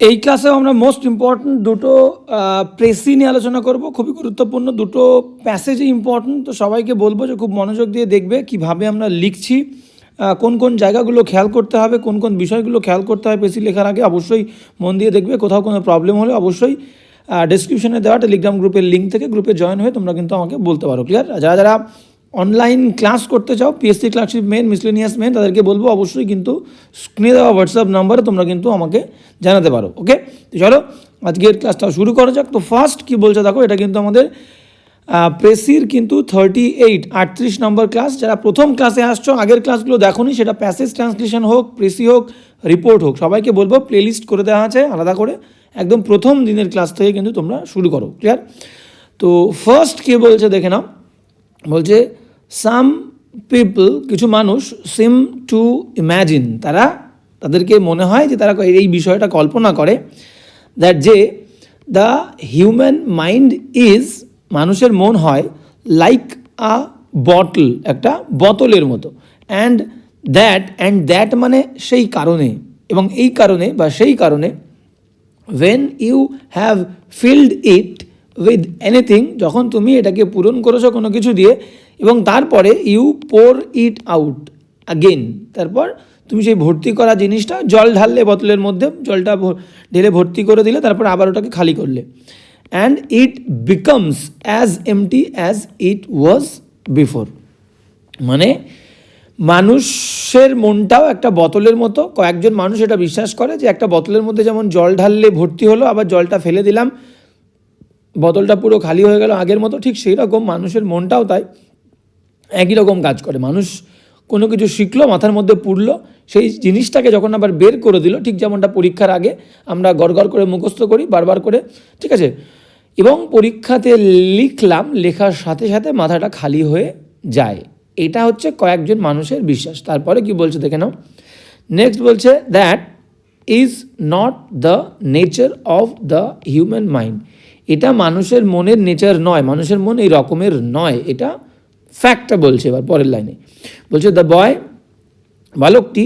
এই ক্লাসেও আমরা মোস্ট ইম্পর্ট্যান্ট দুটো প্রেসি নিয়ে আলোচনা করব, খুবই গুরুত্বপূর্ণ। দুটো প্যাসেজে ইম্পর্ট্যান্ট তো সবাইকে বলব যে খুব মনোযোগ দিয়ে দেখবে কীভাবে আমরা লিখছি কোন কোন জায়গাগুলো খেয়াল করতে হবে, কোন কোন বিষয়গুলো খেয়াল করতে হবে প্রেসি লেখার আগে। অবশ্যই মন দিয়ে দেখবে, কোথাও কোনো প্রবলেম হলে অবশ্যই ডিসক্রিপশনে দেওয়া টেলিগ্রাম গ্রুপের লিঙ্ক থেকে গ্রুপে জয়েন হয়ে তোমরা কিন্তু আমাকে বলতে পারো ক্লিয়ার যারা যারা অনলাইন ক্লাস করতে চাও পিএসসি ক্লাসশিপ মেন মিসলেনিয়াস মেন তাদেরকে বলব অবশ্যই কিন্তু স্ক্রিনে দেওয়া হোয়াটসঅ্যাপ নাম্বারে তোমরা কিন্তু আমাকে জানাতে পারো ওকে তো চলো, আজকের ক্লাসটা শুরু করা যাক। তো ফার্স্ট কী বলছে দেখো, এটা কিন্তু আমাদের প্রেসির কিন্তু থার্টি এইট আটত্রিশ নম্বর ক্লাস যারা প্রথম ক্লাসে আসছো, আগের ক্লাসগুলো দেখোনি সেটা প্যাসেজ ট্রান্সলেশন হোক প্রেসি হোক রিপোর্ট হোক, সবাইকে বলব প্লেলিস্ট করে দেওয়া আছে আলাদা করে, একদম প্রথম দিনের ক্লাস থেকে কিন্তু তোমরা শুরু করো ক্লিয়ার তো ফার্স্ট কে বলছে দেখে নাও। বলছে সাম পিপল কিছু মানুষ সিম টু ইম্যাজিন তারা তাদেরকে মনে হয় যে তারা এই বিষয়টা কল্পনা করে দ্যাট যে দ্য হিউম্যান মাইন্ড ইজ মানুষের মন হয় লাইক আ বটল একটা বোতলের মতো। অ্যান্ড দ্যাট অ্যান্ড দ্যাট মানে সেই কারণে। এবং এই কারণে বা সেই কারণে when you have filled it with anything যখন তুমি এটাকে পূরণ করেছ কোনো কিছু দিয়ে, এবং তারপরে you pour it out again তারপর তুমি সেই ভর্তি করা জিনিসটা জল ঢাললে বোতলের মধ্যে, জলটা ঢেলে ভর্তি করে দিলে, তারপর আবার ওটাকে খালি করলে। And it becomes as empty as it was before মানে মানুষের মনটাও একটা বোতলের মতো, কয়েকজন মানুষ এটা বিশ্বাস করে যে একটা বোতলের মধ্যে যেমন জল ঢাললে ভর্তি হলো, আবার জলটা ফেলে দিলাম বোতলটা পুরো খালি হয়ে গেল আগের মতো ঠিক সেই রকম মানুষের মনটাও তাই একই রকম কাজ করে। মানুষ কোনো কিছু শিখলো, মাথার মধ্যে পুড়লো, সেই জিনিসটাকে যখন আবার বের করে দিল, ঠিক যেমনটা পরীক্ষার আগে আমরা গড়গড় করে মুখস্থ করি, বারবার করে, ঠিক আছে? এবং পরীক্ষাতে লিখলাম, লেখার সাথে সাথে মাথাটা খালি হয়ে যায়। এটা হচ্ছে কয়েকজন মানুষের বিশ্বাস। তারপরে কি বলছে দেখে নাও। নেক্সট বলছে that is not the nature of the human mind এটা মানুষের মনের নেচার নয়, মানুষের মন এই রকমের নয়, এটা ফ্যাক্টটা বলছে এবার পরের লাইনে বলছে দ্য বয় বালকটি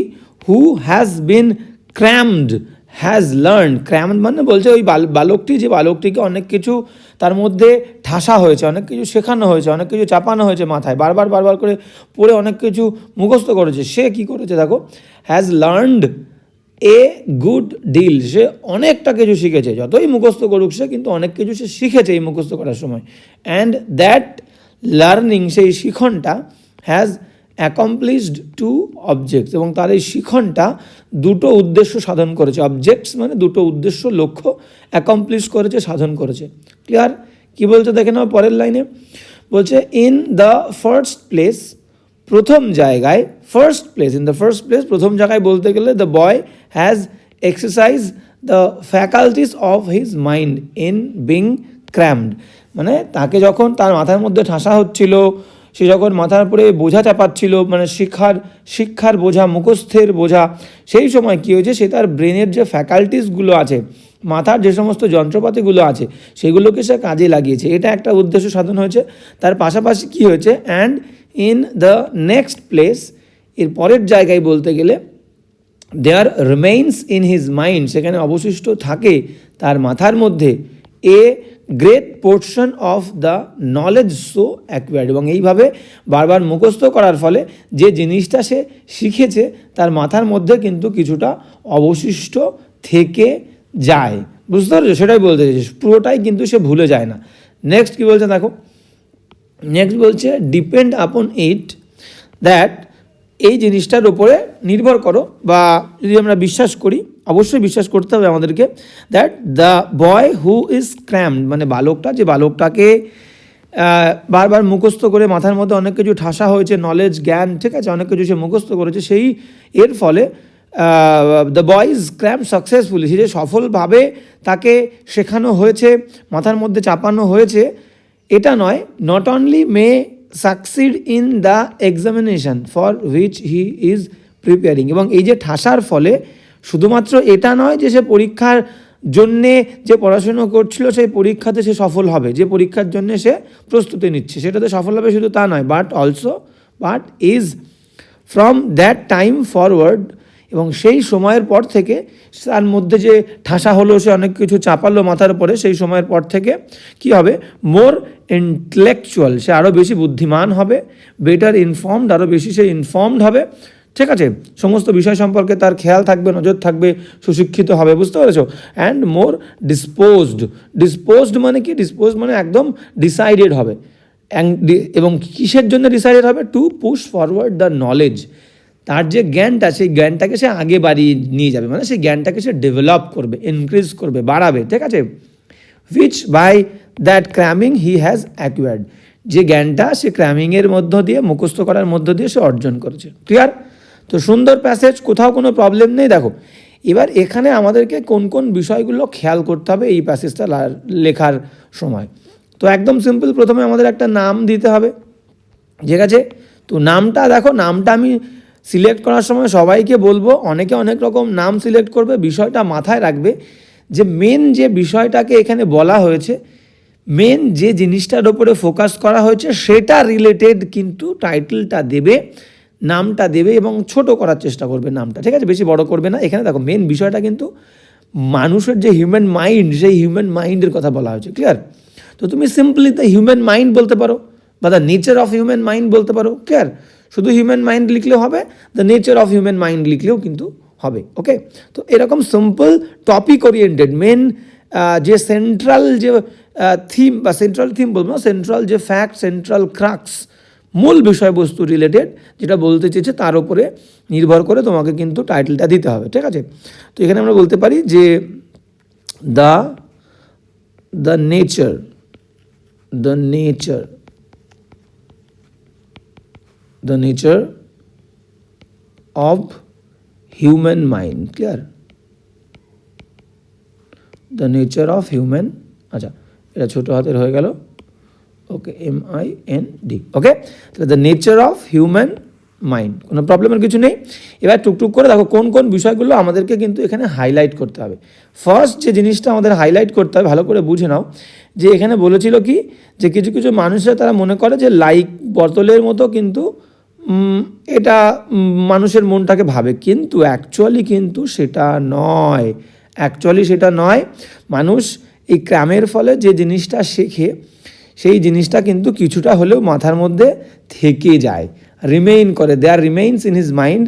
who has been crammed has learn crammed মানে বলছে, ওই বাল- বালকটি, যে বালকটিকে অনেক কিছু তার মধ্যে ঠাসা হয়েছে, অনেক কিছু শেখানো হয়েছে, অনেক কিছু চাপানো হয়েছে মাথায়, বারবার বারবার করে পড়ে অনেক কিছু মুখস্থ করেছে। সে কি করেছে দেখো has learned a good deal. সে অনেকটা কিছু শিখেছে। যতই মুখস্থ করুক সে, কিন্তু অনেক কিছু সে শিখেছে এই মুখস্থ করার সময়। অ্যান্ড দ্যাট লার্নিং সেই শিখনটা হ্যাজ অ্যাকমপ্লিশড টু অবজেক্টস এবং তার এই শিখনটা দুটো উদ্দেশ্য সাধন করেছে। অবজেক্টস মানে দুটো উদ্দেশ্য, লক্ষ্য অ্যাকমপ্লিশ করেছে, সাধন করেছে। ক্লিয়ার কি বলছে? দেখে নাও পরের লাইনে। বলছে ইন দ্য ফার্স্ট প্লেস প্রথম জায়গায় first place in the first place প্রথম জায়গায় বলতে গেলে the boy has exercise the faculties of his mind in being crammed মানে তাকে যখন তার মাথার মধ্যে ঠাসা হচ্ছিল, সে যখন মাথার উপরে বোঝা চাপাচ্ছিল মানে শিক্ষার শিক্ষার বোঝা, মুখস্থের বোঝা, সেই সময় কী হয়েছে, সে তার ব্রেনের যে ফ্যাকাল্টিসগুলো আছে, মাথার যে সমস্ত যন্ত্রপাতিগুলো আছে, সেগুলোকে সে কাজে লাগিয়েছে। এটা একটা উদ্দেশ্য সাধন হয়েছে। তার পাশাপাশি কী হয়েছে and in the next place এর পরের জায়গায় বলতে গেলে there remains in his mind সেখানে অবশিষ্ট থাকে তার মাথার মধ্যে a great portion of the knowledge so acquired এবং এইভাবে বারবার মুখস্থ করার ফলে যে জিনিসটা সে শিখেছে, তার মাথার মধ্যে কিন্তু কিছুটা অবশিষ্ট থেকে যায়। বুঝতে পারছ সেটাই বলতে চাইছি। পুরোটাই কিন্তু সে ভুলে যায় না। নেক্সট কী বলছে? দেখো। নেক্সট বলছে ডিপেন্ড আপন ইট দ্যাট এই জিনিসটার উপরে নির্ভর করো বা যদি আমরা বিশ্বাস করি, অবশ্যই বিশ্বাস করতে হবে আমাদেরকে that the boy who is crammed মানে বালকটা, যে বালকটাকে বারবার মুখস্থ করে মাথার মধ্যে অনেক কিছু ঠাসা হয়েছে নলেজ জ্ঞান, ঠিক আছে, অনেক কিছু সে মুখস্থ করেছে, সেই এর ফলে the boy is cram successfully সে যে সফলভাবে তাকে শেখানো হয়েছে, মাথার মধ্যে চাপানো হয়েছে এটা নয় not only may succeed in the examination for which he is preparing এবং এই যে ঠাসার ফলে শুধুমাত্র এটা নয় যে সে পরীক্ষার জন্যে যে পড়াশুনো করছিল, সেই পরীক্ষাতে সে সফল হবে। যে পরীক্ষার জন্য সে প্রস্তুতি নিচ্ছে। সেটাতে সফল হবে শুধু তা নয় but also but is from that time forward এবং সেই সময়ের পর থেকে তার মধ্যে যে ঠাসা হলো সে অনেক কিছু চাপালো মাথার উপরে, সেই সময়ের পর থেকে কি হবে? মোর ইন্টেলেকচুয়াল সে আরও বেশি বুদ্ধিমান হবে বেটার ইনফর্মড আরও বেশি সে ইনফর্মড হবে। ঠিক আছে? সমস্ত বিষয় সম্পর্কে তার খেয়াল থাকবে, নজর থাকবে, সুশিক্ষিত হবে, বুঝতে পেরেছ? অ্যান্ড মোর ডিসপোজড ডিসপোজড মানে কি? ডিসপোজড মানে একদম ডিসাইডেড হবে। এবং কিসের জন্য ডিসাইডেড হবে? To push forward the knowledge তার যে জ্ঞানটা, সেই জ্ঞানটাকে সে আগে বাড়িয়ে নিয়ে যাবে। মানে সেই জ্ঞানটাকে সে ডেভেলপ করবে ইনক্রিজ করবে, বাড়াবে, ঠিক আছে? Which by that cramming he has acquired যে জ্ঞানটা সে ক্র্যামিংয়ের মধ্য দিয়ে, মুখস্থ করার মধ্য দিয়ে সে অর্জন করেছে। ক্লিয়ার তো সুন্দর প্যাসেজ কোথাও কোনো প্রবলেম নেই। দেখো, এবার এখানে আমাদেরকে কোন কোন বিষয়গুলো খেয়াল করতে হবে এই প্যাসেজটা লেখার সময়। তো একদম সিম্পল প্রথমে আমাদের একটা নাম দিতে হবে। ঠিক আছে? তো নামটা, দেখো, নামটা আমি সিলেক্ট করার সময় সবাইকে বলব, অনেকে অনেক রকম নাম সিলেক্ট করবে, বিষয়টা মাথায় রাখবে যে মেন যে বিষয়টাকে এখানে বলা হয়েছে মেন যে জিনিসটার ওপরে ফোকাস করা হয়েছে সেটা রিলেটেড কিন্তু টাইটেলটা দেবে, নামটা দেবে এবং ছোট করার চেষ্টা করবে নামটা, ঠিক আছে? বেশি বড় করবে না। এখানে দেখো মেন বিষয়টা কিন্তু মানুষের যে হিউম্যান মাইন্ড সেই হিউম্যান মাইন্ডের কথা বলা হয়েছে ক্লিয়ার তো তুমি সিম্পলি দ্য হিউম্যান মাইন্ড বলতে পারো বা the nature of human mind বলতে পারো ক্লিয়ার শুধু হিউম্যান মাইন্ড লিখলেও হবে the nature of human mind লিখলেও কিন্তু হবে ওকে তো এরকম সিম্পল টপিক ওরিয়েন্টেড মেন যে সেন্ট্রাল যে থিম বা সেন্ট্রাল থিম বলব না সেন্ট্রাল যে ফ্যাক্ট সেন্ট্রাল ক্রাক্স মূল বিষয়বস্তু রিলেটেড যেটা বলতে চেয়েছে তার উপরে নির্ভর করে তোমাকে কিন্তু টাইটেলটা দিতে হবে, ঠিক আছে? তো এখানে আমরা বলতে পারি যে the the nature the nature the nature of human mind, clear? The nature of human আচ্ছা এটা ছোট হাতের হয়ে গেল। Okay M I N D okay তাহলে the nature of human mind কোনো প্রবলেমের কিছু নেই। এবার টুকটুক করে দেখো কোন কোন বিষয়গুলো আমাদেরকে কিন্তু এখানে হাইলাইট করতে হবে। ফার্স্ট যে জিনিসটা আমাদের হাইলাইট করতে হবে, ভালো করে বুঝে নাও, যে এখানে বলেছিল কি, যে কিছু কিছু মানুষরা তারা মনে করে যে লাইক বোতলের মতো কিন্তু এটা মানুষের মনটাকে ভাবে। কিন্তু অ্যাকচুয়ালি কিন্তু সেটা নয়। অ্যাকচুয়ালি সেটা নয়, মানুষ এই ক্রামের ফলে যে জিনিসটা শেখে, সেই জিনিসটা কিন্তু কিছুটা হলেও মাথার মধ্যে থেকে যায়। রিমেইন করে there remains in his mind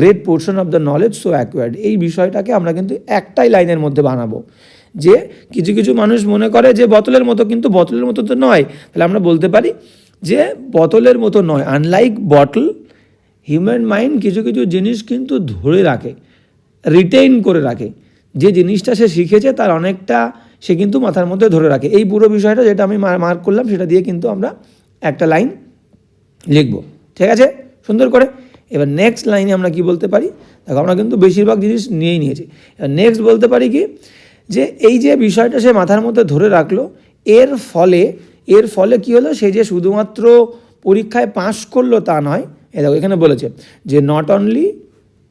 great portion of the knowledge so acquired এই বিষয়টাকে আমরা কিন্তু একটাই লাইনের মধ্যে বানাবো। যে কিছু কিছু মানুষ মনে করে যে বোতলের মতো, কিন্তু বোতলের মতো তো নয়। তাহলে আমরা বলতে পারি যে বোতলের মতো নয় আনলাইক বটল হিউম্যান মাইন্ড কিছু কিছু জিনিস কিন্তু ধরে রাখে রিটেইন করে রাখে। যে জিনিসটা সে শিখেছে তার অনেকটা সে কিন্তু মাথার মধ্যে ধরে রাখে। এই পুরো বিষয়টা যেটা আমি মার্ক করলাম, সেটা দিয়ে কিন্তু আমরা একটা লাইন লিখব। ঠিক আছে? সুন্দর করে? এবার নেক্সট লাইনে আমরা কি বলতে পারি? দেখো, আমরা কিন্তু বেশিরভাগ জিনিস নিয়েই নিয়েছি। এবার নেক্সট বলতে পারি কি? যে এই যে বিষয়টা সে মাথার মধ্যে ধরে রাখল, এর ফলে এর ফলে কি হলো? সে যে শুধুমাত্র পরীক্ষায় পাশ করল তা নয় এ দেখো এখানে বলেছে যে not only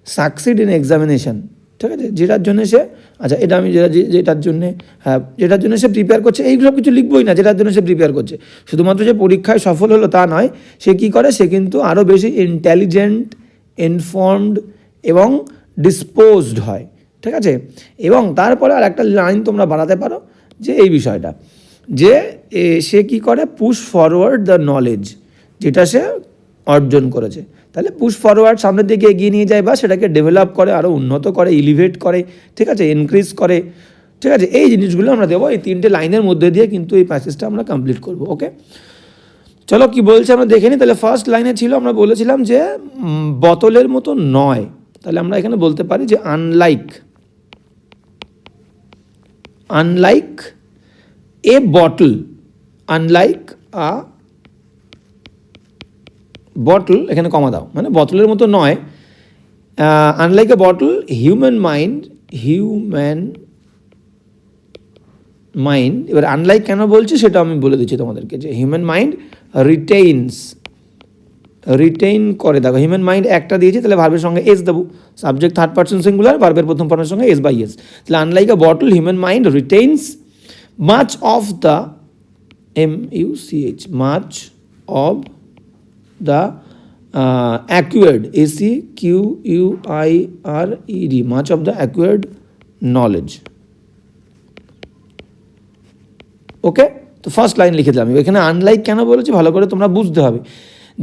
succeed in examination ঠিক আছে? যেটার জন্য সে আচ্ছা এটা আমি যেটা, যেটার জন্য হ্যাঁ যেটার জন্য সে প্রিপেয়ার করছে এইগুলো কিছু লিখবই না, যেটার জন্য সে প্রিপেয়ার করছে। শুধুমাত্র যে পরীক্ষায় সফল হলো তা নয়, সে কী করে? সে কিন্তু আরও বেশি ইন্টেলিজেন্ট ইনফর্মড এবং ডিসপোজড হয়, ঠিক আছে? এবং তারপরে আর একটা লাইন তোমরা বাড়াতে পারো যে এই বিষয়টা। যে সে কি করে? পুশ ফরওয়ার্ড দ্য নলেজ যেটা সে অর্জন করেছে। তাহলে পুশ ফরওয়ার্ড সামনের দিকে এগিয়ে নিয়ে যায় বা সেটাকে ডেভেলপ করে আরও উন্নত করে ইলিভেট করে, ঠিক আছে ইনক্রিজ করে, ঠিক আছে? এই জিনিসগুলো আমরা দেবো, এই তিনটে লাইনের মধ্যে দিয়ে কিন্তু এই প্যাসেজটা আমরা কমপ্লিট করব ওকে চলো কি বলছে আমরা দেখে নিই তাহলে ফার্স্ট লাইনে ছিল, আমরা বলেছিলাম যে বোতলের মতো নয়। তাহলে আমরা এখানে বলতে পারি যে unlike unlike a bottle unlike a bottle এখানে কমা দাও মানে বোতলের মতো নয় unlike a bottle human mind human mind এবার আনলাইক কেন বলছি সেটা আমি বলে দিচ্ছি তোমাদেরকে, যে হিউম্যান মাইন্ড রিটেইনস রিটেইন করে, দেখো হিউম্যান মাইন্ড একটা দিয়েছি, তাহলে ভার্বের সঙ্গে এস দেবো সাবজেক্ট থার্ড পার্সন সিঙ্গুলার ভার্বের প্রথম পার্সনের সঙ্গে এস বাই এস তাহলে unlike a bottle human mind retains much of the M U C H much of the acquired A C Q U I R E D much of the acquired knowledge okay তো first line লিখে দিলাম। এখানে unlike কেন বলেছি? ভালো করে তোমরা বুঝতে হবে।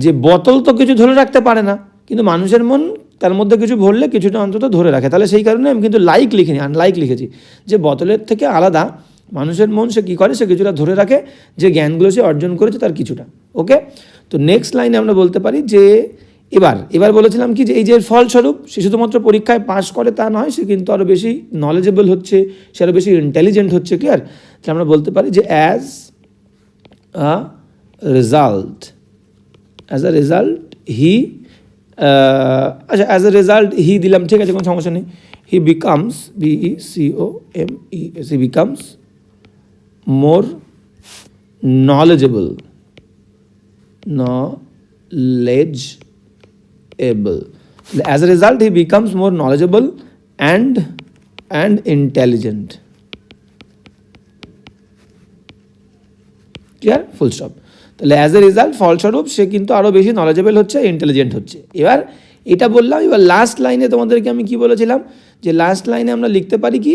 যে বোতল তো কিছু ধরে রাখতে পারে না, কিন্তু মানুষের মন তার মধ্যে কিছু ভরলে কিছুটা অন্তত ধরে রাখে। তাহলে সেই কারণে আমি কিন্তু লাইক লিখিনি আনলাইক লিখেছি। যে বোতলের থেকে আলাদা মানুষের মন সে কী করে? সে কিছুটা ধরে রাখে যে জ্ঞানগুলো সে অর্জন করেছে তার কিছুটা। ওকে? তো নেক্সট লাইনে আমরা বলতে পারি যে এবার এবার বলেছিলাম কি যে এই যে ফলস্বরূপ সে শুধুমাত্র পরীক্ষায় পাশ করে তা নয়, সে কিন্তু আরও বেশি নলেজেবল হচ্ছে, সে আরও বেশি ইন্টেলিজেন্ট হচ্ছে ক্লিয়ার তাহলে আমরা বলতে পারি যে as a result as a result he আচ্ছা অ্যাজ আ রেজাল্ট হি দিলাম, ঠিক আছে, কোনো সমস্যা নেই। He becomes B E C O M E S he becomes more knowledgeable knowledgeable as a result he becomes more knowledgeable and and intelligent clear full stop তাহলে as a result ফলস্বরূপ সে কিন্তু আরও বেশি নলেজেবল হচ্ছে intelligent হচ্ছে এবার এটা বললাম, এবার লাস্ট লাইনে তোমাদেরকে আমি কি বলেছিলাম? যে লাস্ট লাইনে আমরা লিখতে পারি কি?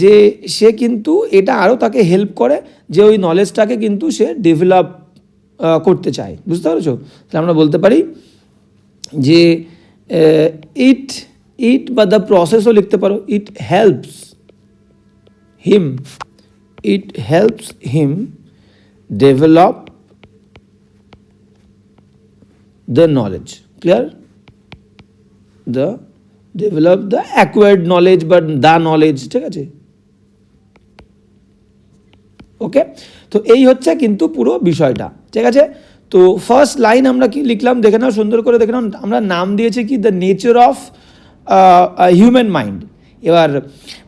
যে সে কিন্তু এটা আরও তাকে হেল্প করে যে ওই নলেজটাকে কিন্তু সে ডেভেলপ করতে চায়। বুঝতে পেরেছ? তাহলে আমরা বলতে পারি যে ইট ইট বা দ্য প্রসেসও লিখতে পারো। It helps him it helps him develop the knowledge clear? The, develop the acquired knowledge, but the knowledge, ঠিক আছে? ওকে তো এই হচ্ছে কিন্তু পুরো বিষয়টা, ঠিক আছে? তো ফার্স্ট লাইন আমরা কি লিখলাম? দেখে নাও, সুন্দর করে দেখে নাও। আমরা নাম দিয়েছি কি? The nature of human mind এবার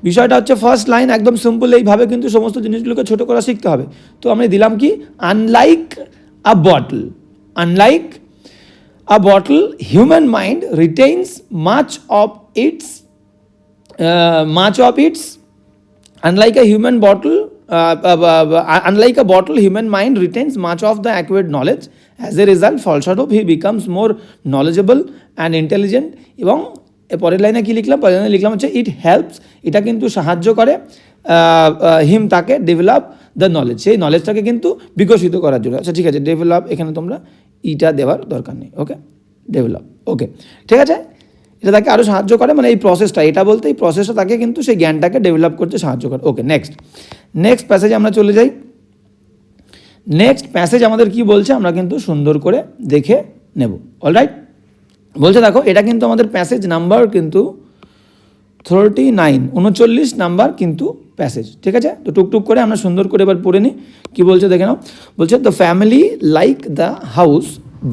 বিষয়টা হচ্ছে ফার্স্ট লাইন একদম সিম্পল এইভাবে কিন্তু সমস্ত জিনিসগুলোকে ছোট করা শিখতে হবে। তো আমি দিলাম কি? Unlike a bottle unlike a bottle human mind retains much of its uh, much of its unlike a human bottle uh, uh, uh, unlike a bottle human mind retains much of the acquired knowledge as a result falsehood he becomes more knowledgeable and intelligent এবং পরের লাইনে কী লিখলাম পরের লাইনে লিখলাম হচ্ছে it helps এটা কিন্তু সাহায্য করে হিম তাকে ডেভেলপ দ্য নলেজ সেই নলেজটাকে কিন্তু বিকশিত করার জন্য আচ্ছা ঠিক আছে ডেভেলপ এখানে তোমরা ইটা দেওয়ার দরকার নেই ওকে ডেভেলপ ওকে ঠিক আছে? এটা তাকে আরও সাহায্য করে মানে এই প্রসেসটা এটা বলতে এই প্রসেসটা তাকে কিন্তু সেই জ্ঞানটাকে ডেভেলপ করতে সাহায্য করে। ওকে নেক্সট নেক্সট প্যাসেজে আমরা চলে যাই। নেক্সট প্যাসেজ আমাদের কি বলছে? আমরা কিন্তু সুন্দর করে দেখে নেব। অলরাইট বলছে দেখো, এটা কিন্তু আমাদের প্যাসেজ নাম্বার কিন্তু থার্টি নাইন উনচল্লিশ নাম্বার কিন্তু প্যাসেজ ঠিক আছে? তো টুকটুক করে আমরা সুন্দর করে এবার পড়ে নিই। কী বলছে দেখে নাও। বলছে the family like the house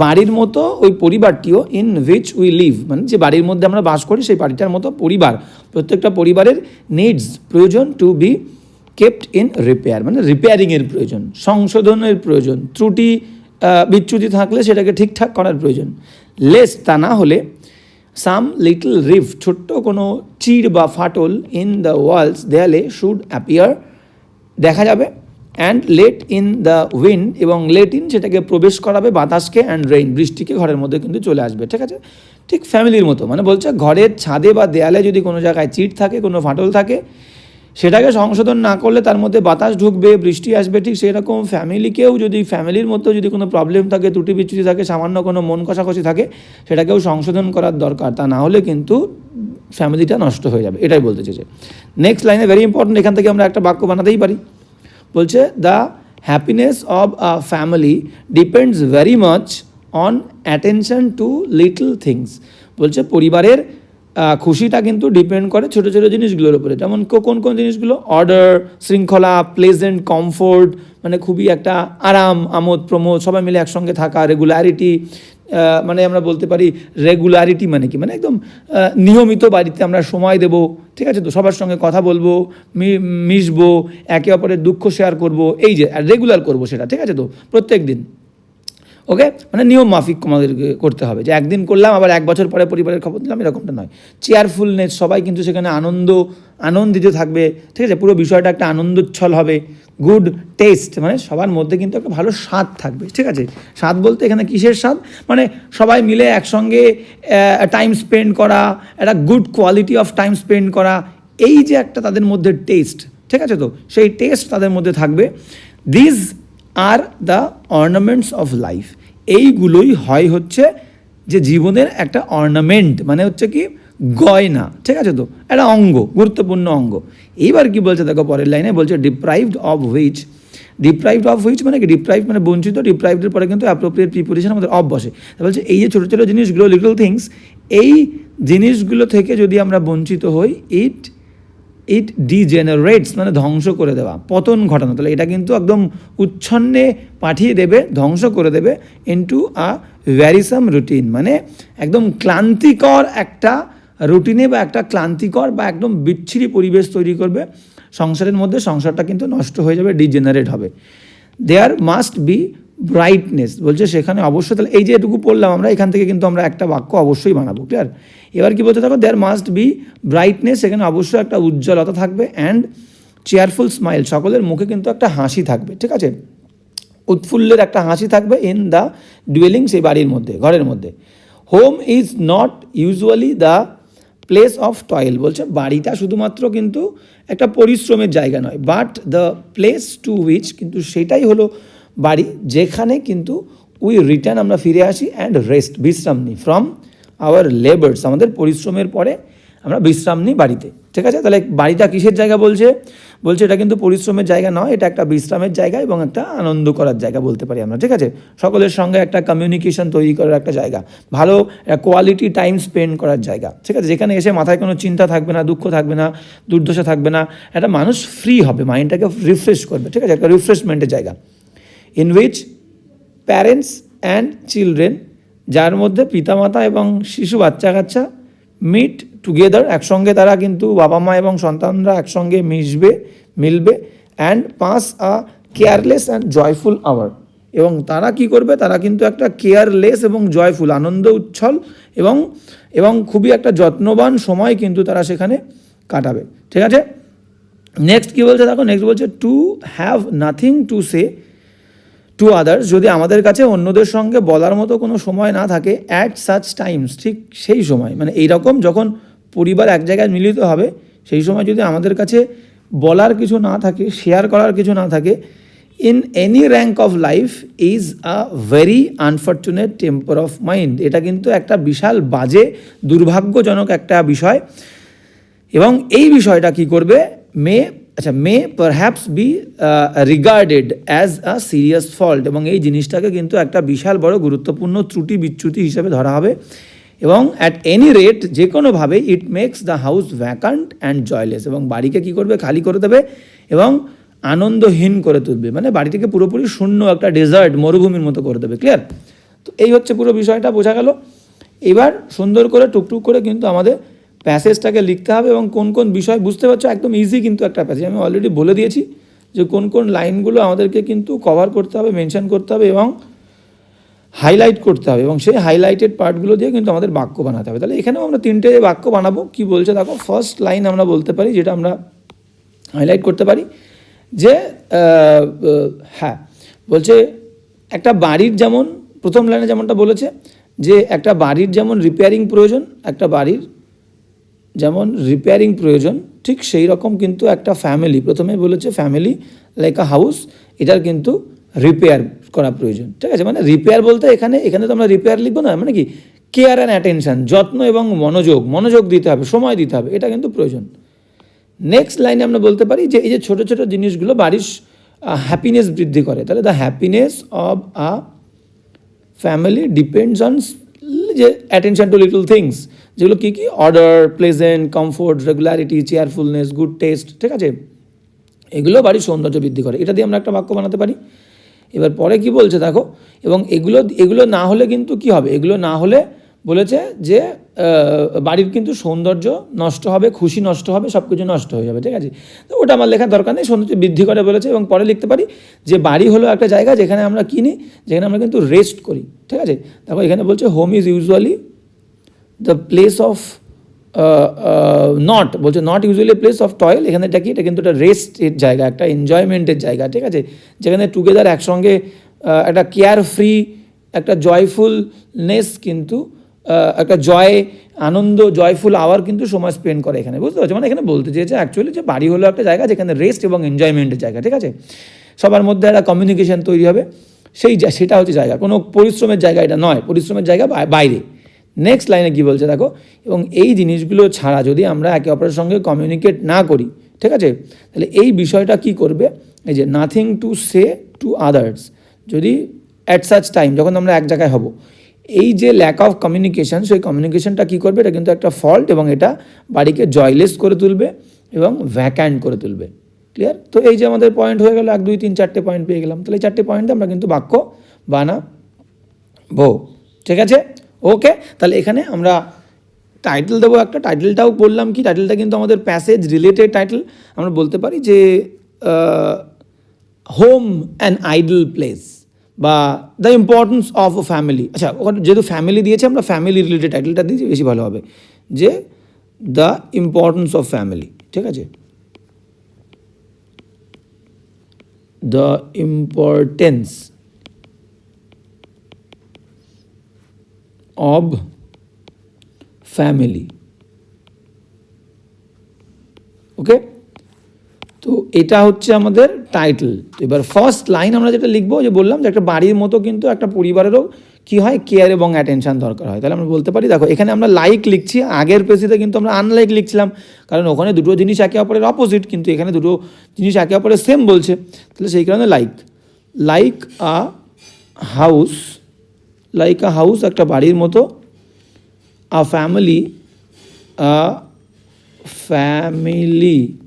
বাড়ির মতো ওই পরিবারটিও ইন উইচ উই লিভ মানে যে বাড়ির মধ্যে আমরা বাস করি, সেই বাড়িটার মতো পরিবার, প্রত্যেকটা পরিবারের নিডস প্রয়োজন to be kept in repair মানে রিপেয়ারিংয়ের প্রয়োজন, সংশোধনের প্রয়োজন, ত্রুটি বিচ্যুতি থাকলে সেটাকে ঠিকঠাক করার প্রয়োজন। লেস তা না হলে সাম লিটল রিফ ছোট্ট কোনো চিড় বা ফাটল ইন দ্য ওয়ালস দেয়ালে শুড অ্যাপিয়ার দেখা যাবে। And let in the wind এবং লেট ইন সেটাকে প্রবেশ করাবে বাতাসকে অ্যান্ড রেইন বৃষ্টিকে ঘরের মধ্যে কিন্তু চলে আসবে, ঠিক আছে? ঠিক ফ্যামিলির মতো মানে বলছে ঘরের ছাদে বা দেয়ালে যদি কোনো জায়গায় চিট থাকে, কোনো ফাটল থাকে সেটাকে সংশোধন না করলে তার মধ্যে বাতাস ঢুকবে, বৃষ্টি আসবে, ঠিক সেরকম ফ্যামিলিকেও যদি ফ্যামিলির মধ্যেও যদি কোনো প্রবলেম থাকে, ত্রুটি বিচ্ছুটি থাকে, সামান্য কোনো মন কষাকষি থাকে, সেটাকেও সংশোধন করার দরকার। তা না হলে কিন্তু ফ্যামিলিটা নষ্ট হয়ে যাবে, এটাই বলতে চেয়েছে। নেক্সট লাইনে ভেরি ইম্পর্টেন্ট এখান থেকে আমরা একটা বাক্য বানাতেই পারি। বলছে the happiness of a family depends very much on attention to little things বলছে, পরিবারের খুশিটা কিন্তু ডিপেন্ড করে ছোটো ছোটো জিনিসগুলোর উপরে। যেমন কোন কোন জিনিসগুলো? অর্ডার শৃঙ্খলা প্লেজেন্ট কমফোর্ট মানে খুবই একটা আরাম, আমোদ, প্রমোদ, সবাই মিলে একসঙ্গে থাকা রেগুলারিটি মানে আমরা বলতে পারি রেগুলারিটি মানে কি? মানে একদম নিয়মিত বাড়িতে আমরা সময় দেব, ঠিক আছে তো? সবার সঙ্গে কথা বলব মিশবো, একে অপরের দুঃখ শেয়ার করব, এই যে রেগুলার করব সেটা, ঠিক আছে তো? প্রত্যেক দিন ওকে মানে নিয়ম মাফিক আমাদেরকে করতে হবে। যে একদিন করলাম, আবার এক বছর পরে পরিবারের খবর দিলাম, এরকমটা নয়। চেয়ারফুলনেস সবাই কিন্তু সেখানে আনন্দ, আনন্দিত থাকবে। ঠিক আছে? পুরো বিষয়টা একটা আনন্দোচ্ছল হবে। গুড টেস্ট মানে সবার মধ্যে কিন্তু একটা ভালো স্বাদ থাকবে। ঠিক আছে? স্বাদ বলতে এখানে কিসের স্বাদ? মানে সবাই মিলে একসঙ্গে টাইম স্পেন্ড করা, একটা good quality of time spend করা, এই যে একটা তাদের মধ্যে টেস্ট ঠিক আছে তো? সেই টেস্ট তাদের মধ্যে থাকবে। These are the ornaments of life এইগুলোই হয় হচ্ছে যে জীবনের একটা অর্নামেন্ট মানে হচ্ছে কি গয়না, ঠিক আছে তো? একটা অঙ্গ, গুরুত্বপূর্ণ অঙ্গ। এইবার কি বলছে দেখো পরের লাইনে, বলছে deprived of which deprived of which মানে কি? ডিপ্রাইভ মানে বঞ্চিত ডিপ্রাইভডের পরে কিন্তু অ্যাপ্রোপ্রিয়েট প্রিপোজিশন আমাদের অফ বসে। বলছে এই যে ছোটো ছোটো জিনিসগুলো লিটল থিংস এই জিনিসগুলো থেকে যদি আমরা বঞ্চিত হই ইট ইট ডিজেনারেটস মানে ধ্বংস করে দেওয়া, পতন ঘটানো। তাহলে এটা কিন্তু একদম উচ্ছন্নে পাঠিয়ে দেবে, ধ্বংস করে দেবে ইন্টু আ ভ্যারিসাম রুটিন মানে একদম ক্লান্তিকর একটা রুটিনে বা একটা ক্লান্তিকর বা একদম বিচ্ছিরি পরিবেশ তৈরি করবে। সংসারের মধ্যে সংসারটা কিন্তু নষ্ট হয়ে যাবে ডিজেনারেট হবে। দেয়ার মাস্ট বি ব্রাইটনেস বলছে সেখানে অবশ্যই তাহলে এই যে এটুকু পড়লাম আমরা, এখান থেকে কিন্তু আমরা একটা বাক্য অবশ্যই বানাবো ক্লিয়ার এবার কি বলতে থাকো দেয়ার মাস্ট বি ব্রাইটনেস সেখানে অবশ্যই একটা উজ্জ্বলতা থাকবে অ্যান্ড চেয়ারফুল স্মাইল সকলের মুখে কিন্তু একটা হাসি থাকবে, ঠিক আছে? উৎফুল্লের একটা হাসি থাকবে ইন দ্য ডুয়েলিং সেই বাড়ির মধ্যে, ঘরের মধ্যে। Home is not usually the place of toil বলছে বাড়িটা শুধুমাত্র কিন্তু একটা পরিশ্রমের জায়গা নয় but the place to which কিন্তু সেটাই হলো বাড়ি, যেখানে কিন্তু উই রিটার্ন আমরা ফিরে আসি অ্যান্ড রেস্ট বিশ্রাম নিই ফ্রম আওয়ার লেবার্স আমাদের পরিশ্রমের পরে আমরা বিশ্রাম নিই বাড়িতে। ঠিক আছে? তাহলে বাড়িটা কিসের জায়গা বলছে? বলছে এটা কিন্তু পরিশ্রমের জায়গা নয়, এটা একটা বিশ্রামের জায়গা এবং একটা আনন্দ করার জায়গা বলতে পারি আমরা। ঠিক আছে? সকলের সঙ্গে একটা কমিউনিকেশন তৈরি করার একটা জায়গা, ভালো কোয়ালিটি টাইম স্পেন্ড করার জায়গা। ঠিক আছে? যেখানে এসে মাথায় কোনো চিন্তা থাকবে না, দুঃখ থাকবে না, দুর্দশা থাকবে না, একটা মানুষ ফ্রি হবে মাইন্ডটাকে রিফ্রেশ করবে। ঠিক আছে? একটা রিফ্রেশমেন্টের জায়গা। In which parents and children যার মধ্যে পিতামাতা এবং শিশু বাচ্চা কাচ্চা মিট টুগেদার একসঙ্গে তারা কিন্তু বাবা মা এবং সন্তানরা একসঙ্গে মিশবে, মিলবে and pass a careless and joyful hour এবং তারা কি করবে? তারা কিন্তু একটা কেয়ারলেস এবং জয়ফুল আনন্দ উচ্ছল এবং এবং খুবই একটা যত্নবান সময় কিন্তু তারা সেখানে কাটাবে। ঠিক আছে? নেক্সট কী বলছে? দেখো নেক্সট বলছে to have nothing to say to others যদি আমাদের কাছে অন্যদের সঙ্গে বলার মতো কোনো সময় না থাকে অ্যাট সাচ টাইমস ঠিক সেই সময় মানে এইরকম যখন পরিবার এক জায়গায় মিলিত হবে, সেই সময় যদি আমাদের কাছে বলার কিছু না থাকে শেয়ার করার কিছু না থাকে in any rank of life is a very unfortunate temper of mind এটা কিন্তু একটা বিশাল বাজে, দুর্ভাগ্যজনক একটা বিষয়। এবং এই বিষয়টা কি করবে? মে আচ্ছা may perhaps be regarded as a serious fault এবং এই জিনিসটাকে কিন্তু একটা বিশাল বড় গুরুত্বপূর্ণ ত্রুটি বিচ্যুতি হিসেবে ধরা হবে এবং অ্যাট এনি রেট যে কোনোভাবে it makes the house vacant and joyless এবং বাড়িকে কী করবে? খালি করে দেবে এবং আনন্দহীন করে তুলবে। মানে বাড়িটিকে পুরোপুরি শূন্য একটা ডেজার্ট মরুভূমির মতো করে দেবে। ক্লিয়ার তো এই হচ্ছে পুরো বিষয়টা, বোঝা গেল। এবার সুন্দর করে টুকটুক করে কিন্তু আমাদের প্যাসেজটাকে লিখতে হবে এবং কোন কোন বিষয় বুঝতে পারছ, একদম ইজি কিন্তু একটা প্যাসেজ আমি অলরেডি বলে দিয়েছি যে কোন কোন লাইনগুলো আমাদেরকে কিন্তু কভার করতে হবে মেনশন করতে হবে এবং হাইলাইট করতে হবে এবং সেই হাইলাইটেড পার্টগুলো দিয়ে কিন্তু আমাদের বাক্য বানাতে হবে। তাহলে এখানেও আমরা তিনটে বাক্য বানাবো, কি বলছে দেখো ফার্স্ট লাইন আমরা বলতে পারি, যেটা আমরা হাইলাইট করতে পারি যে হ্যাঁ বলছে একটা বাড়ির যেমন, প্রথম লাইনে যেমনটা বলেছে যে একটা বাড়ির যেমন রিপেয়ারিং প্রয়োজন, একটা বাড়ির যেমন রিপেয়ারিং প্রয়োজন, ঠিক সেই রকম কিন্তু একটা ফ্যামিলি প্রথমে বলেছে ফ্যামিলি লাইক আ হাউস এটার কিন্তু রিপেয়ার করা প্রয়োজন, ঠিক আছে? মানে রিপেয়ার বলতে এখানে এখানে তো আমরা রিপেয়ার লিখব না মানে কি? কেয়ার অ্যান্ড অ্যাটেনশন যত্ন এবং মনোযোগ মনোযোগ দিতে হবে, সময় দিতে হবে, এটা কিন্তু প্রয়োজন। নেক্সট লাইনে আমরা বলতে পারি যে এই যে ছোটো ছোটো জিনিসগুলো বাড়ির হ্যাপিনেস বৃদ্ধি করে, তাহলে the happiness of a family depends on যে অ্যাটেনশন টু লিটল থিংস যেগুলো কী কী? Order pleasant comfort regularity cheerfulness good taste ঠিক আছে? এগুলো বাড়ির সৌন্দর্য বৃদ্ধি করে। এটা দিয়ে আমরা একটা বাক্য বানাতে পারি। এবার পরে কি বলছে, দেখো? এবং এগুলো এগুলো না হলে কিন্তু কি হবে? এগুলো না হলে বলেছে যে বাড়ির কিন্তু সৌন্দর্য নষ্ট হবে, খুশি নষ্ট হবে সব কিছু নষ্ট হয়ে যাবে, ঠিক আছে? তো ওটা আমার লেখার দরকার নেই, সৌন্দর্য বৃদ্ধি করে বলেছে এবং পরে লিখতে পারি যে, বাড়ি হলো একটা জায়গা যেখানে আমরা কিনি যেখানে আমরা কিন্তু রেস্ট করি, ঠিক আছে? দেখো এখানে বলছে home is usually the place of not বলছে not usually place of toil এখানে এটা কি? এটা কিন্তু একটা রেস্টের জায়গা, একটা এনজয়মেন্টের জায়গা, ঠিক আছে? যেখানে টুগেদার একসঙ্গে একটা কেয়ার ফ্রি একটা জয়ফুলনেস কিন্তু একটা জয় আনন্দ জয়ফুল আওয়ার কিন্তু সময় স্পেন্ড করে এখানে, বুঝতে পারছ? মানে এখানে বলতে চেয়েছে অ্যাকচুয়ালি যে বাড়ি হলো একটা জায়গা যেখানে রেস্ট এবং এনজয়মেন্টের জায়গা, ঠিক আছে? সবার মধ্যে একটা কমিউনিকেশন তৈরি হবে, সেই সেটা হচ্ছে জায়গা। কোনো পরিশ্রমের জায়গা এটা নয়, পরিশ্রমের জায়গা বাইরে। নেক্সট লাইনে কি বলছে দেখো? এবং এই জিনিসগুলো ছাড়া যদি আমরা একে অপরের সঙ্গে কমিউনিকেট না করি, ঠিক আছে? তাহলে এই বিষয়টা কি করবে? এই যে nothing to say to others যদি অ্যাট সাচ টাইম যখন আমরা এক জায়গায় হব, এই যে ল্যাক অফ কমিউনিকেশন সেই কমিউনিকেশনটা কী করবে? এটা কিন্তু একটা ফল্ট এবং এটা বাড়িকে জয়লেস করে তুলবে এবং ভ্যাক্যান্ট করে তুলবে। ক্লিয়ার তো এই যে আমাদের পয়েন্ট হয়ে গেল, এক, দুই, তিন, চারটে পয়েন্ট পেয়ে গেলাম। তাহলে চারটে পয়েন্টে আমরা কিন্তু বাক্য বানাবো, ঠিক আছে? ওকে তাহলে এখানে আমরা টাইটেল দেবো একটা। টাইটেলটাও বললাম কি টাইটেলটা কিন্তু আমাদের প্যাসেজ রিলেটেড টাইটেল আমরা বলতে পারি যে হোম অ্যান্ড আইডল প্লেস বা the importance of a family আচ্ছা ওখানে যেহেতু ফ্যামিলি দিয়েছে, আমরা ফ্যামিলি রিলেটেড টাইটেলটা দিয়েছি, বেশি ভালো হবে। যে দ্য ইম্পর্টেন্স অফ ফ্যামিলি ঠিক আছে? The importance of family okay তো এটা হচ্ছে আমাদের টাইটেল এবার ফার্স্ট লাইন আমরা যেটা লিখব, যে বললাম যে একটা বাড়ির মতো কিন্তু একটা পরিবারেরও কি হয়? কেয়ার এবং অ্যাটেনশন দরকার হয়। তাহলে আমরা বলতে পারি, দেখো, এখানে আমরা লাইক লিখছি, আগের পেজিতে কিন্তু আমরা আনলাইক লিখছিলাম। কারণ ওখানে দুটো জিনিস একে অপরের অপোজিট কিন্তু এখানে দুটো জিনিস একে অপরের সেম বলছে। তাহলে সেই কারণে like like a house like a house একটা বাড়ির মতো a family a family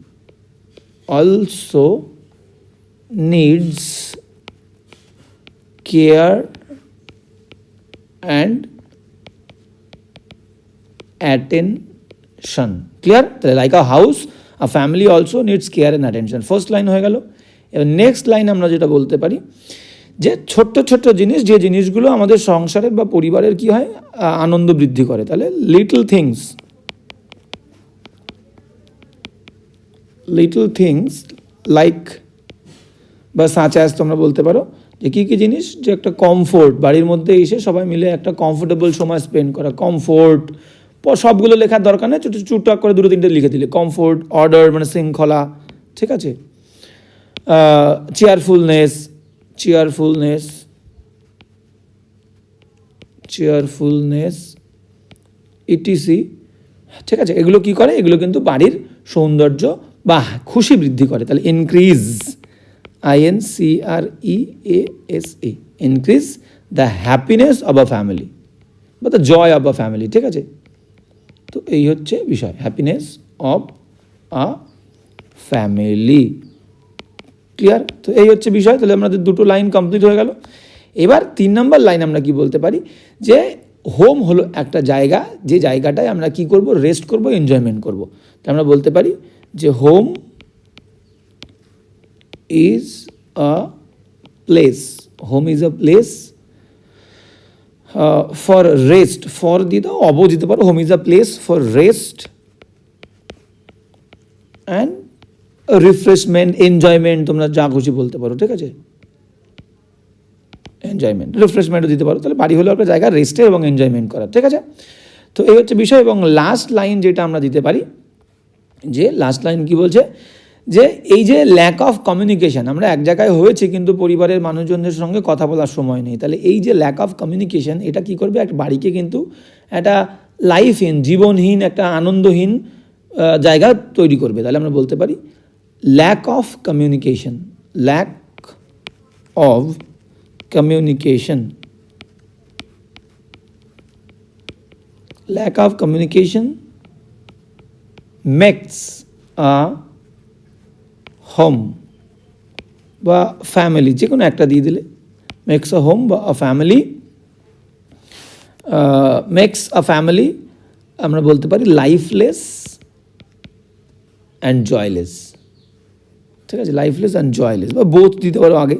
also needs care and attention. Clear তাহলে like a house a family also needs care and attention first line হয়ে গেল এবার নেক্সট লাইন আমরা যেটা বলতে পারি যে ছোট্ট ছোট্ট জিনিস, যে জিনিসগুলো আমাদের সংসারের বা পরিবারের কি হয় আনন্দ বৃদ্ধি করে। তাহলে little things little things like বা সাচ অ্যাজ তোমরা বলতে পারো, যে কী কী জিনিস, যে একটা কমফোর্ট বাড়ির মধ্যে এসে সবাই মিলে একটা কমফোর্টেবল সময় স্পেন্ড করা। কমফোর্ট সবগুলো লেখার দরকার নেই ছোটো চুটটাক করে দুটো তিনটে লিখে দিলে। কমফোর্ট অর্ডার মানে শৃঙ্খলা, ঠিক আছে? চেয়ারফুলনেস চেয়ারফুলনেস চেয়ারফুলনেস ইটিসি ঠিক আছে, এগুলো কি করে? এগুলো কিন্তু বাড়ির সৌন্দর্য বা খুশি বৃদ্ধি করে। তাহলে increase I N C R E A S E increase the happiness of a family বা the joy of a family ঠিক আছে? তো এই হচ্ছে বিষয় happiness of a family clear তো এই হচ্ছে বিষয়, তাহলে আমাদের দুটো লাইন কমপ্লিট হয়ে গেল। এবার তিন নম্বর লাইন আমরা কি বলতে পারি? যে হোম হলো একটা জায়গা, যে জায়গাটায় আমরা কি করব? রেস্ট করব এনজয়মেন্ট করব। তো আমরা বলতে পারি যে home is a place home is a place for rest for দিয়ে দাও অব দিতে পারো। Home is a place for rest and refreshment enjoyment তোমরা যা খুশি বলতে পারো, ঠিক আছে? এনজয়মেন্ট রিফ্রেশমেন্টও দিতে পারো। তাহলে বাড়ি হলো একটা জায়গা রেস্টের এবং এনজয়মেন্ট করার ঠিক আছে? তো এই হচ্ছে বিষয় এবং লাস্ট লাইন যেটা আমরা দিতে পারি, যে লাস্ট লাইন কি বলছে? যে এই যে ল্যাক অফ কমিউনিকেশন আমরা এক জায়গায় হয়েছি কিন্তু পরিবারের মানুষজনদের সঙ্গে কথা বলার সময় নেই। তাহলে এই যে ল্যাক অফ কমিউনিকেশন এটা কি করবে? একটা বাড়িকে কিন্তু একটা লাইফহীন জীবনহীন, একটা আনন্দহীন জায়গা তৈরি করবে। তাহলে আমরা বলতে পারি lack of communication lack of communication lack of communication makes a home বা ফ্যামিলি যে কোনো একটা দিয়ে দিলে মেক্স আ হোম বা a family makes a family আমরা বলতে পারি লাইফলেস অ্যান্ড জয়লেস ঠিক আছে লাইফলেস অ্যান্ড জয়লেস বা বোথ দিতে পারো আগে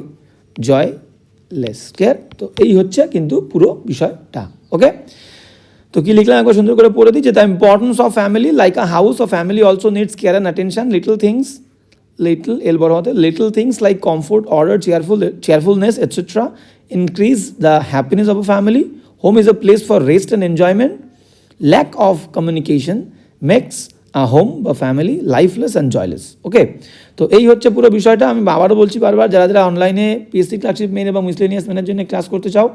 জয়লেস ক্লিয়ার তো এই হচ্ছে কিন্তু পুরো বিষয়টা ওকে তো কি লিখলাম? একবার সুন্দর করে পড়ে দিই যে the importance of family like a house of family also needs care and attention little things little L বড় হতে little things like comfort order cheerful cheerfulness etcetera increase the happiness of a family home is a place for rest and enjoyment lack of communication makes a home বা family lifeless and joyless okay তো এই হচ্ছে পুরো বিষয়টা। আমি আবারও বলছি বারবার, যারা যারা অনলাইনে পিএসসি ক্লাসশিপ মেন এবং মিসলেনিয়াস মেনের জন্য ক্লাস করতে চাও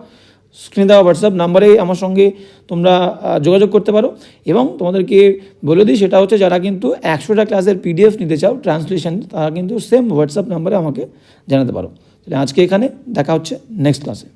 স্ক্রিনে দেওয়া হোয়াটসঅ্যাপ নাম্বারে আমার সঙ্গে তোমরা যোগাযোগ করতে পারো। এবং তোমাদেরকে বলে দিই, সেটা হচ্ছে যারা কিন্তু একশোটা ক্লাসের পিডিএফ নিতে চাও ট্রান্সলেশন তারা কিন্তু সেম হোয়াটসঅ্যাপ নাম্বারে আমাকে জানাতে পারো। তাহলে আজকে এখানে দেখা হচ্ছে নেক্সট ক্লাসে